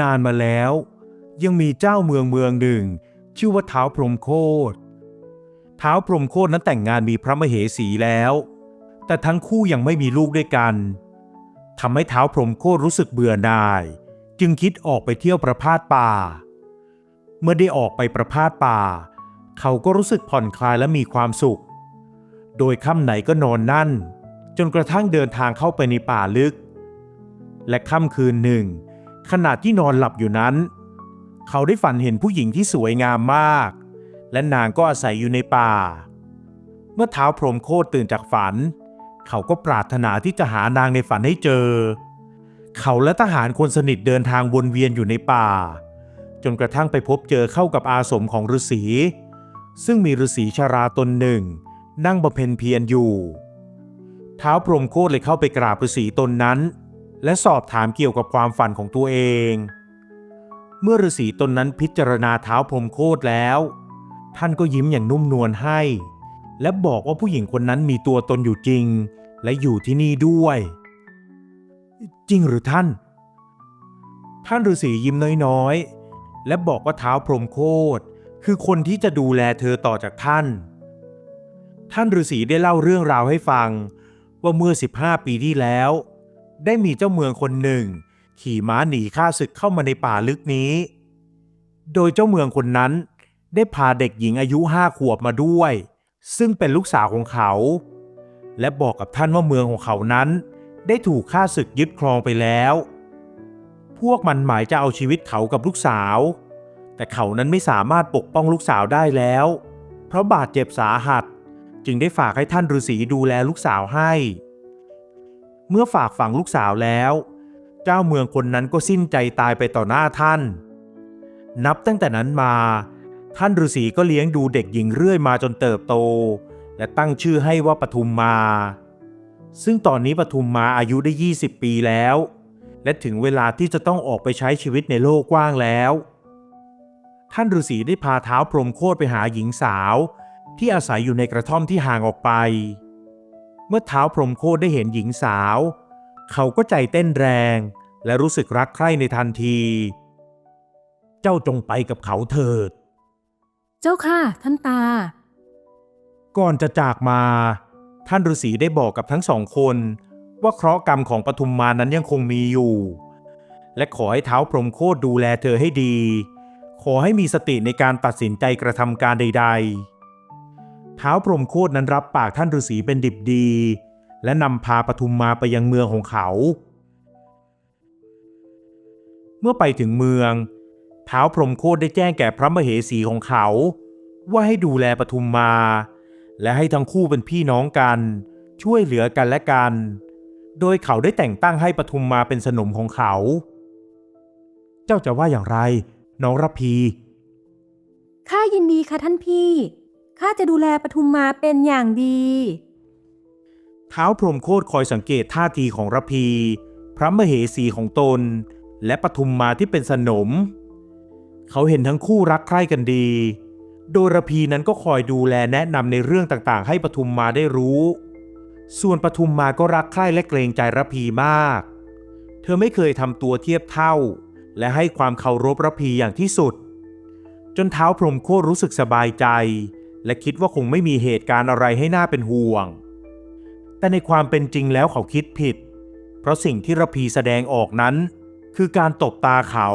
นานมาแล้ว ยังมีเจ้าเมืองเมืองหนึ่ง ชื่อว่าเท้าพรหมโคตเท้าพรหมโคตนั้นแต่งงานมีพระมเหสีแล้ว แต่ทั้งคู่ยังไม่มีลูกด้วยกันทำให้เท้าพรหมโคตรรู้สึกเบื่อหน่าย จึงคิดออกไปเที่ยวประพาสป่า เมื่อได้ออกไปประพาสป่า เขาก็รู้สึกผ่อนคลายและมีความสุข โดยค่ำไหนก็นอนนั่น จนกระทั่งเดินทางเข้าไปในป่าลึก และค่ำคืนหนึ่ง ขณะที่นอนหลับอยู่นั้น เขาได้ฝันเห็นผู้หญิงที่สวยงามมาก และนางก็อาศัยอยู่ในป่า เมื่อเท้าพรหมโคตรตื่นจากฝัน เขาก็ปรารถนาที่จะหานางในฝันให้เจอ เขาและทหารคนสนิทเดินทางวนเวียนอยู่ในป่า จนกระทั่งไปพบเจอเข้ากับอาสมของฤาษี ซึ่งมีฤาษีชาราตนหนึ่ง นั่งบำเพ็ญเพียรอยู่ เท้าพรหมโคตรเลยเข้าไปกราบฤาษีตนนั้น และสอบถามเกี่ยวกับความฝันของตัวเอง เมื่อฤาษีตนนั้นพิจารณาเท้าพรหมโคตรแล้ว ท่านก็ยิ้มอย่างนุ่มนวลให้ และบอกว่าผู้หญิงคนนั้นมีตัวตนอยู่จริง และอยู่ที่นี่ด้วย จริงหรือท่าน ท่านฤาษียิ้มน้อยๆ และบอกว่าเท้าพรหมโคตรคือคนที่จะดูแลเธอต่อจากท่าน ท่านฤาษีได้เล่าเรื่องราวให้ฟัง ว่าเมื่อ 15 ปีที่แล้ว ได้มีเจ้าเมืองคนหนึ่ง ขี่ม้าหนีข้าศึกเข้ามาในป่าลึกนี้ โดยเจ้าเมืองคนนั้น ได้พาเด็กหญิงอายุห้าขวบมาด้วย ซึ่งเป็นลูกสาวของเขา และบอกกับท่านว่าเมืองของเขานั้น ได้ถูกข้าศึกยึดครองไปแล้ว พวกมันหมายจะเอาชีวิตเขากับลูกสาว แต่เขานั้นไม่สามารถปกป้องลูกสาวได้แล้ว เพราะบาดเจ็บสาหัส จึงได้ฝากให้ท่านฤาษีดูแลลูกสาวให้ เมื่อฝากฝังลูกสาวแล้ว เจ้าเมืองคนนั้นก็สิ้นใจตายไปต่อหน้าท่าน นับตั้งแต่นั้นมา ท่านฤาษีก็เลี้ยงดูเด็กหญิงเรื่อยมาจนเติบโต และตั้งชื่อให้ว่าปทุมมา ซึ่งตอนนี้ปทุมมาอายุได้ 20 ปีแล้ว และถึงเวลาที่จะต้องออกไปใช้ชีวิตในโลกกว้างแล้วท่านฤาษีได้พาเท้าพรหมโคตรไปหาหญิงสาว ที่อาศัยอยู่ในกระท่อมที่ห่างออกไปเมื่อเท้าพรหมโคตรได้เห็นหญิงสาว เขาก็ใจเต้นแรง และรู้สึกรักใคร่ในทันที เจ้าจงไปกับเขาเถิด เจ้าค่ะ ท่านตา ก่อนจะจากมา ท่านฤาษีได้บอกกับทั้งสองคน ว่าเคราะห์กรรมของปทุมมานั้นยังคงมีอยู่ และขอให้เท้าพรหมโคตรดูแลเธอให้ดี ขอให้มีสติในการตัดสินใจกระทำการใดๆเท้าพรหมโคตรนั้นรับปากท่านฤาษีเป็นดิบดี และนำพาปทุมมาไปยังเมืองของเขา เมื่อไปถึงเมืองเท้าวพรหมโคตรได้แจ้งแก่พระมเหสีของเขา ว่าให้ดูแลปทุมมา และให้ทั้งคู่เป็นพี่น้องกัน ช่วยเหลือกันและกัน โดยเขาได้แต่งตั้งให้ปทุมมาเป็นสนมของเขา เจ้าจะว่าอย่างไร น้องรพีข้ายินดีค่ะท่านพี่ ข้าจะดูแลปทุมมาเป็นอย่างดีเท้าวพรหมโคตรคอยสังเกตท่าทีของรพี พระมเหสีของตน และปทุมมาที่เป็นสนม เขาเห็นทั้งคู่รักใคร่กันดี โดยรพีนั้นก็คอยดูแลแนะนำในเรื่องต่างๆ ให้ปทุมมาได้รู้ ส่วนปทุมมาก็รักใคร่และเกรงใจรพีมาก เธอไม่เคยทำตัวเทียบเท่า และให้ความเคารพรพีอย่างที่สุด จนเท้าพรหมโคตรรู้สึกสบายใจ และคิดว่าคงไม่มีเหตุการณ์อะไรให้น่าเป็นห่วง แต่ในความเป็นจริงแล้วเขาคิดผิด เพราะสิ่งที่ระพีแสดงออกนั้น คือการตบตาเขา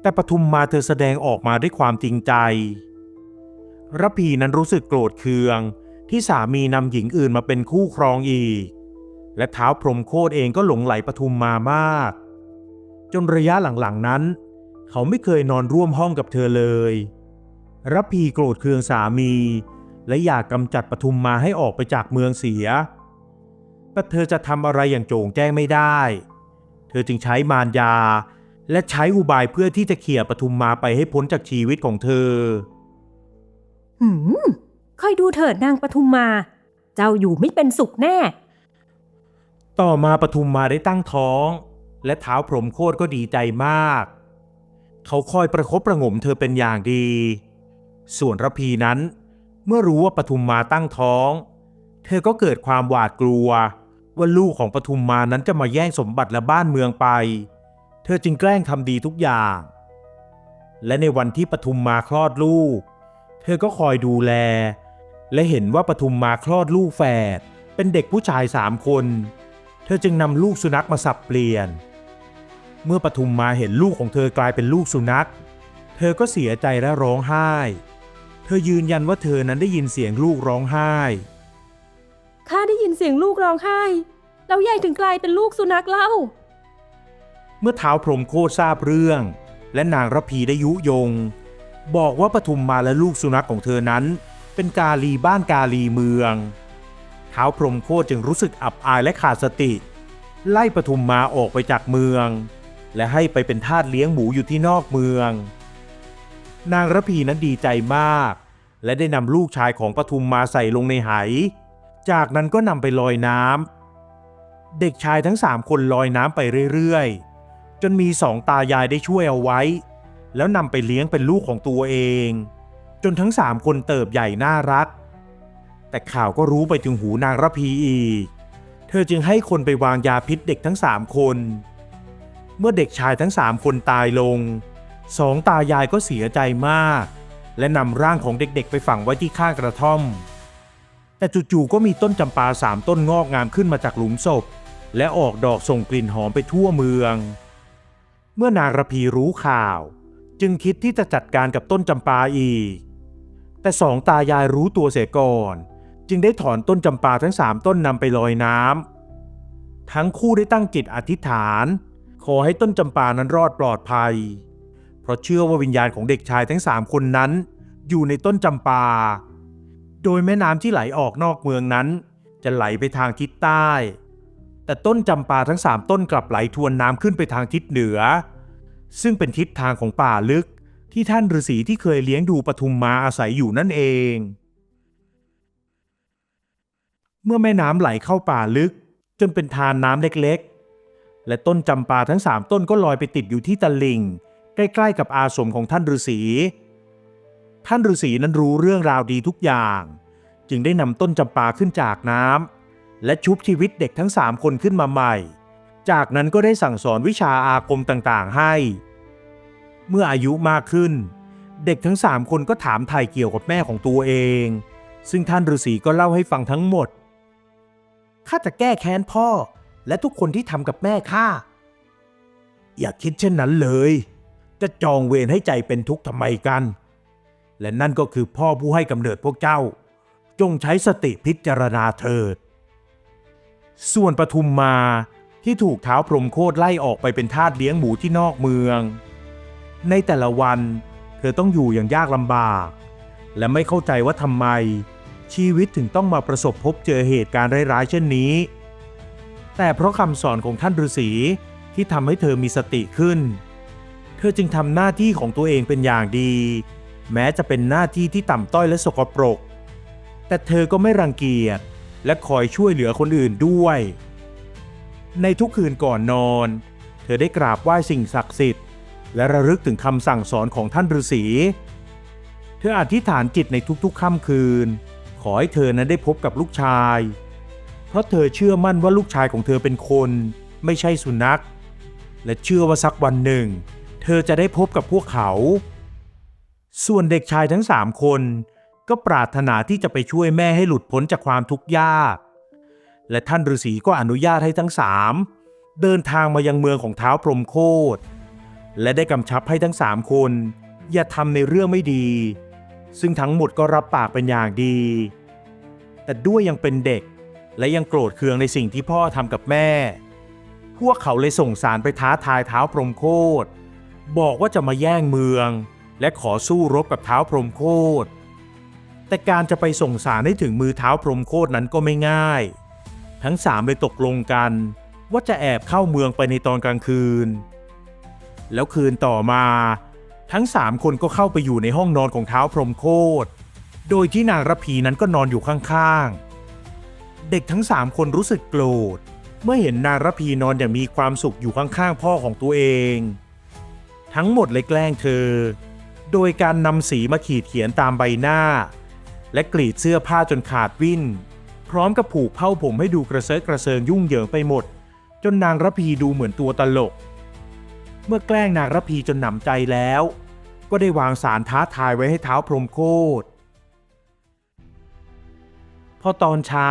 แต่ปทุมมาเธอแสดงออกมาด้วยความจริงใจระพีนั้นรู้สึกโกรธเคือง ที่สามีนำหญิงอื่นมาเป็นคู่ครองอีก และเท้าพรมโคตเองก็หลงไหลปทุมมามาก จนระยะหลังๆนั้น เขาไม่เคยนอนร่วมห้องกับเธอเลย ระพีโกรธเคืองสามี และอยากกำจัดปทุมมาให้ออกไปจากเมืองเสีย แต่เธอจะทำอะไรอย่างโจงแจ้งไม่ได้ เธอจึงใช้มารยา และใช้อุบายเพื่อที่จะเขี่ยปทุมมาไปให้พ้นจากชีวิตของเธอ หืมคอยดูเถิดนางปทุมมา เจ้าอยู่ไม่เป็นสุขแน่ ต่อมาปทุมมาได้ตั้งท้อง และเท้าวพรหมโคตรก็ดีใจมาก เขาคอยประคบประหงมเธอเป็นอย่างดี ส่วนระพีนั้น เมื่อรู้ว่าปทุมมาตั้งท้อง เธอก็เกิดความหวาดกลัว ว่าลูกของปทุมมานั้นจะมาแย่งสมบัติและบ้านเมืองไป เธอจึงแกล้งทำดีทุกอย่าง และในวันที่ปทุมมาคลอดลูก เธอก็คอยดูแล และเห็นว่าปทุมมาคลอดลูกแฝดเป็นเด็กผู้ชายสามคน เธอจึงนำลูกสุนัขมาสับเปลี่ยน เมื่อปทุมมาเห็นลูกของเธอกลายเป็นลูกสุนัข เธอก็เสียใจและร้องไห้ เธอยืนยันว่าเธอนั้นได้ยินเสียงลูกร้องไห้ ข้าได้ยินเสียงลูกร้องไห้ แล้วยายถึงกลายเป็นลูกสุนัขเล่า เมื่อเท้าวพรหมโคตรทราบเรื่อง และนางระพีได้ยุยง บอกว่าปทุมมาและลูกสุนัขของเธอนั้น เป็นกาลีบ้านกาลีเมือง เท้าวพรหมโคตรจึงรู้สึกอับอายและขาดสติ ไล่ปทุมมาออกไปจากเมือง และให้ไปเป็นทาสเลี้ยงหมูอยู่ที่นอกเมือง นางระพีนั้นดีใจมาก และได้นำลูกชายของปทุมมาใส่ลงในไห จากนั้นก็นำไปลอยน้ำเด็กชายทั้งสามคนลอยน้ำไปเรื่อยๆ จนมีสองตายายได้ช่วยเอาไว้ แล้วนำไปเลี้ยงเป็นลูกของตัวเอง จนทั้งสามคนเติบใหญ่น่ารัก แต่ข่าวก็รู้ไปถึงหูนางระพีอีก เธอจึงให้คนไปวางยาพิษเด็กทั้งสามคน เมื่อเด็กชายทั้งสามคนตายลง สองตายายก็เสียใจมาก และนำร่างของเด็กๆ ไปฝังไว้ที่ข้างกระท่อม แต่จู่ๆก็มีต้นจำปาสามต้นงอกงามขึ้นมาจากหลุมศพ และออกดอกส่งกลิ่นหอมไปทั่วเมือง เมื่อนางระพีรู้ข่าว จึงคิดที่จะจัดการกับต้นจำปาอีก แต่สองตายายรู้ตัวเสียก่อน จึงได้ถอนต้นจำปาทั้งสามต้นนำไปลอยน้ำทั้งคู่ได้ตั้งจิตอธิษฐาน ขอให้ต้นจำปานั้นรอดปลอดภัย ราะเชื่อว่าวิญญาณของเด็กชายทั้งสามคนนั้น อยู่ในต้นจำปา โดยแม่น้ำที่ไหลออกนอกเมืองนั้น จะไหลไปทางทิศใต้ แต่ต้นจำปาทั้งสามต้นกลับไหลทวนน้ำขึ้นไปทางทิศเหนือ ซึ่งเป็นทิศทางของป่าลึกที่ท่านฤาษีที่เคยเลี้ยงดูปทุมมาอาศัยอยู่นั่นเอง เมื่อแม่น้ำไหลเข้าป่าลึก จนเป็นทานน้ำเล็กๆ และต้นจำปาทั้งสามต้นก็ลอยไปติดอยู่ที่ตะลิ่ง ใกล้ๆกับอาสมของท่านฤาษี ท่านฤาษีนั้นรู้เรื่องราวดีทุกอย่าง จึงได้นำต้นจำปาขึ้นจากน้ำและชุบชีวิตเด็กทั้งสามคนขึ้นมาใหม่ จากนั้นก็ได้สั่งสอนวิชาอาคมต่างๆให้ เมื่ออายุมากขึ้น เด็กทั้งสามคนก็ถามไถ่เกี่ยวกับแม่ของตัวเอง ซึ่งท่านฤาษีก็เล่าให้ฟังทั้งหมดข้าจะแก้แค้นพ่อและทุกคนที่ทำกับแม่ข้าอย่าคิดเช่นนั้นเลย จะจองเวรให้ใจเป็นทุกข์ทำไมกัน และนั่นก็คือพ่อผู้ให้กำเนิดพวกเจ้า จงใช้สติพิจารณาเถิด ส่วนปทุมมาที่ถูกเท้าพรมโคตรไล่ออกไปเป็นทาสเลี้ยงหมูที่นอกเมือง ในแต่ละวันเธอต้องอยู่อย่างยากลำบาก และไม่เข้าใจว่าทำไม ชีวิตถึงต้องมาประสบพบเจอเหตุการณ์ร้ายๆเช่นนี้ แต่เพราะคำสอนของท่านฤาษีที่ทำให้เธอมีสติขึ้น เธอจึงทำหน้าที่ของตัวเองเป็นอย่างดี แม้จะเป็นหน้าที่ที่ต่ำต้อยและสกปรก แต่เธอก็ไม่รังเกียจและคอยช่วยเหลือคนอื่นด้วย ในทุกคืนก่อนนอน เธอได้กราบไหว้สิ่งศักดิ์สิทธิ์ และระลึกถึงคำสั่งสอนของท่านฤาษี เธออธิษฐานจิตในทุกๆค่ำคืน ขอให้เธอนั้นได้พบกับลูกชาย เพราะเธอเชื่อมั่นว่าลูกชายของเธอเป็นคน ไม่ใช่สุนัข และเชื่อว่าสักวันหนึ่ง เธอจะได้พบกับพวกเขา ส่วนเด็กชายทั้งสามคนก็ปรารถนาที่จะไปช่วยแม่ให้หลุดพ้นจากความทุกข์ยาก และท่านฤาษีก็อนุญาตให้ทั้งสามเดินทางมายังเมืองของเท้าพรหมโคตและได้กำชับให้ทั้งสามคน อย่าทำในเรื่องไม่ดี ซึ่งทั้งหมดก็รับปากเป็นอย่างดี แต่ด้วยยังเป็นเด็กและยังโกรธเคืองในสิ่งที่พ่อทำกับแม่ พวกเขาเลยส่งสารไปท้าทายเท้าพรหมโคต บอกว่าจะมาแย่งเมือง และขอสู้รบกับเท้าพรหมโคตรแต่การจะไปส่งสารให้ถึงมือเท้าพรหมโคตรนั้นก็ไม่ง่าย ทั้งสามเลยตกลงกัน ว่าจะแอบเข้าเมืองไปในตอนกลางคืน แล้วคืนต่อมา ทั้งสามคนก็เข้าไปอยู่ในห้องนอนของเท้าพรหมโคตรโดยที่นางระพีนั้นก็นอนอยู่ข้างๆ เด็กทั้งสามคนรู้สึกโกรธ เมื่อเห็นนางระพีนอนอย่างมีความสุขอยู่ข้างๆพ่อของตัวเอง ทั้งหมดเลยแกล้งเธอ โดยการนำสีมาขีดเขียนตามใบหน้า และกรีดเสื้อผ้าจนขาดวิ่น พร้อมกับผูกเผ้าผมให้ดูกระเซาะกระเซิงยุ่งเหยิงไปหมด จนนางระพีดูเหมือนตัวตลก เมื่อแกล้งนางระพีจนหนำใจแล้ว ก็ได้วางสารท้าทายไว้ให้เท้าพรมโคตรพอตอนเช้า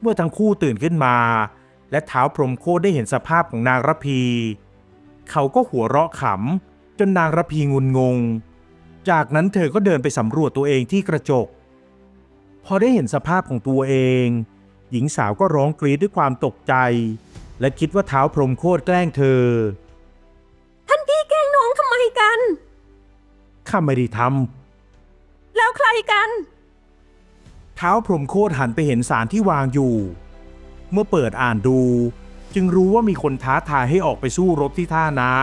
เมื่อทั้งคู่ตื่นขึ้นมา และเท้าพรมโคตรได้เห็นสภาพของนางระพี เขาก็หัวเราะขำจนนางระพีงุนงง จากนั้นเธอก็เดินไปสำรวจตัวเองที่กระจก พอได้เห็นสภาพของตัวเอง หญิงสาวก็ร้องกรีดด้วยความตกใจ และคิดว่าเท้าพรหมโคตรแกล้งเธอ ท่านพี่แกล้งน้องทำไมกัน ข้าไม่ได้ทแล้วใครกันำเท้าพรหมโคตรหันไปเห็นสารที่วางอยู่ เมื่อเปิดอ่านดู จึงรู้ว่ามีคนท้าทายให้ออกไปสู้รบที่ท่าน้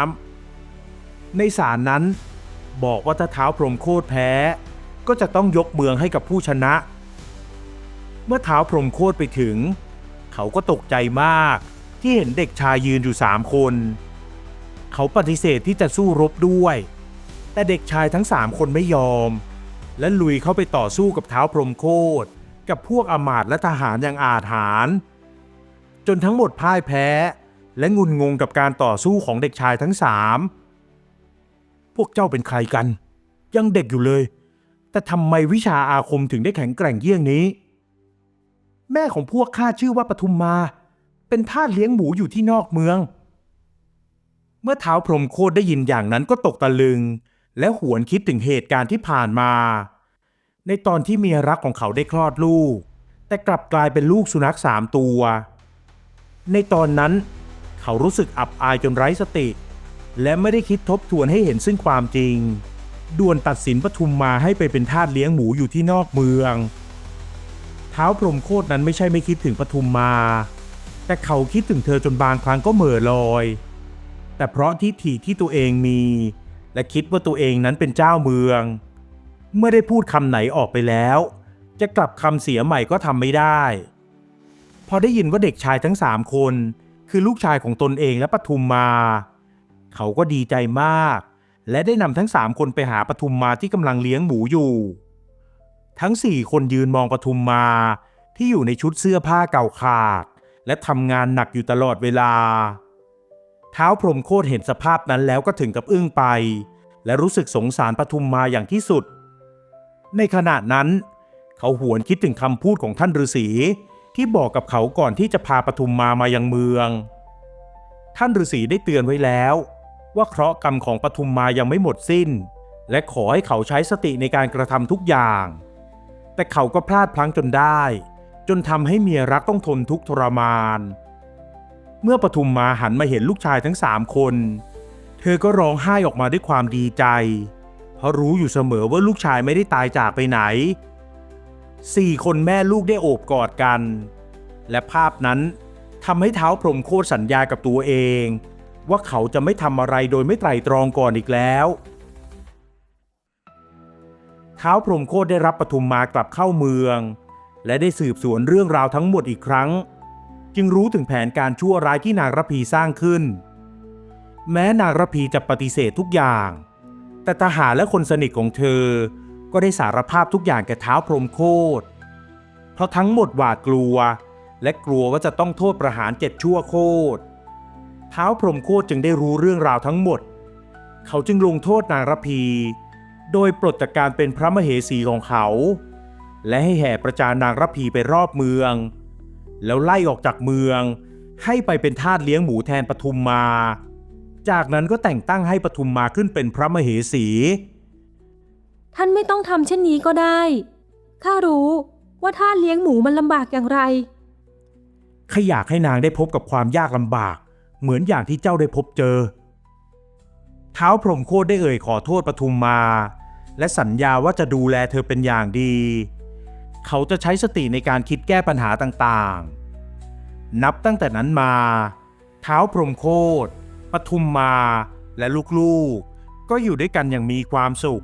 ำในสารนั้น บอกว่าถ้าเท้าพรหมโคตรแพ้ ก็จะต้องยกเมืองให้กับผู้ชนะ เมื่อเท้าพรหมโคตรไปถึง เขาก็ตกใจมากที่เห็นเด็กชายยืนอยู่สามคน เขาปฏิเสธที่จะสู้รบด้วย แต่เด็กชายทั้งสามคนไม่ยอม และลุยเข้าไปต่อสู้กับเท้าพรหมโคตรกับพวกอมาตและทหารอย่างอาถรรพ์ จนทั้งหมดพ่ายแพ้ และงุนงงกับการต่อสู้ของเด็กชายทั้งสามพวกเจ้าเป็นใครกัน ยังเด็กอยู่เลย แต่ทำไมวิชาอาคมถึงได้แข็งแกร่งเยี่ยงนี้ แม่ของพวกข้าชื่อว่าปทุมมา เป็นทาสเลี้ยงหมูอยู่ที่นอกเมือง เมื่อเท้าพรมโคตรได้ยินอย่างนั้นก็ตกตะลึง และหวนคิดถึงเหตุการณ์ที่ผ่านมา ในตอนที่เมียรักของเขาได้คลอดลูก แต่กลับกลายเป็นลูกสุนัขสามตัว ในตอนนั้น เขารู้สึกอับอายจนไร้สติ และไม่ได้คิดทบทวนให้เห็นซึ่งความจริง ด่วนตัดสินปทุมมาให้ไปเป็นทาสเลี้ยงหมูอยู่ที่นอกเมือง เท้าพรมโคตรนั้นไม่ใช่ไม่คิดถึงปทุมมา แต่เขาคิดถึงเธอจนบางครั้งก็เหม่อลอย แต่เพราะทิฐิที่ตัวเองมี และคิดว่าตัวเองนั้นเป็นเจ้าเมือง เมื่อได้พูดคำไหนออกไปแล้ว จะกลับคำเสียใหม่ก็ทำไม่ได้ พอได้ยินว่าเด็กชายทั้งสามคน คือลูกชายของตนเองและปทุมมา เขาก็ดีใจมาก และได้นำทั้งสามคนไปหาปทุมมาที่กำลังเลี้ยงหมูอยู่ ทั้งสี่คนยืนมองปทุมมาที่อยู่ในชุดเสื้อผ้าเก่าขาด และทำงานหนักอยู่ตลอดเวลา เท้าพรมโคตรเห็นสภาพนั้นแล้วก็ถึงกับอึ้งไป และรู้สึกสงสารปทุมมาอย่างที่สุด ในขณะนั้น เขาหวนคิดถึงคำพูดของท่านฤาษี ที่บอกกับเขาก่อนที่จะพาปทุมมามายังเมือง ท่านฤาษีได้เตือนไว้แล้ว ว่าเคราะห์กรรมของปทุมมายังไม่หมดสิ้น และขอให้เขาใช้สติในการกระทำทุกอย่าง แต่เขาก็พลาดพลั้งจนได้ จนทำให้เมียรักต้องทนทุกข์ทรมาน เมื่อปทุมมาหันมาเห็นลูกชายทั้งสามคน เธอก็ร้องไห้ออกมาด้วยความดีใจ เพราะรู้อยู่เสมอว่าลูกชายไม่ได้ตายจากไปไหน สี่คนแม่ลูกได้โอบกอดกัน และภาพนั้นทำให้เท้าพรมโคตรสัญญากับตัวเอง ว่าเขาจะไม่ทำอะไรโดยไม่ไตร่ตรองก่อนอีกแล้ว เท้าพรมโคตรได้รับปทุมมากลับเข้าเมือง และได้สืบสวนเรื่องราวทั้งหมดอีกครั้ง จึงรู้ถึงแผนการชั่วร้ายที่นางระพีสร้างขึ้น แม้นางระพีจะปฏิเสธทุกอย่าง แต่ทหารและคนสนิทของเธอ ก็ได้สารภาพทุกอย่างแก่เท้าพรหมโคตรเพราะทั้งหมดหวาดกลัว และกลัวว่าจะต้องโทษประหารเจ็ดชั่วโคตรเท้าพรหมโคตรจึงได้รู้เรื่องราวทั้งหมด เขาจึงลงโทษนางรพี โดยปลดจากการเป็นพระมเหสีของเขา และให้แห่ประจานนางรพีไปรอบเมือง แล้วไล่ออกจากเมือง ให้ไปเป็นทาสเลี้ยงหมูแทนปทุมมา จากนั้นก็แต่งตั้งให้ปทุมมาขึ้นเป็นพระมเหสี ท่านไม่ต้องทำเช่นนี้ก็ได้ ข้ารู้ว่าท่านเลี้ยงหมูมันลำบากอย่างไร ข้าอยากให้นางได้พบกับความยากลำบาก เหมือนอย่างที่เจ้าได้พบเจอ เท้าพรหมโคตรได้เอ่ยขอโทษปทุมมา และสัญญาว่าจะดูแลเธอเป็นอย่างดี เขาจะใช้สติในการคิดแก้ปัญหาต่างๆ นับตั้งแต่นั้นมา เท้าพรหมโคตรปทุมมาและลูกๆก็อยู่ด้วยกันอย่างมีความสุข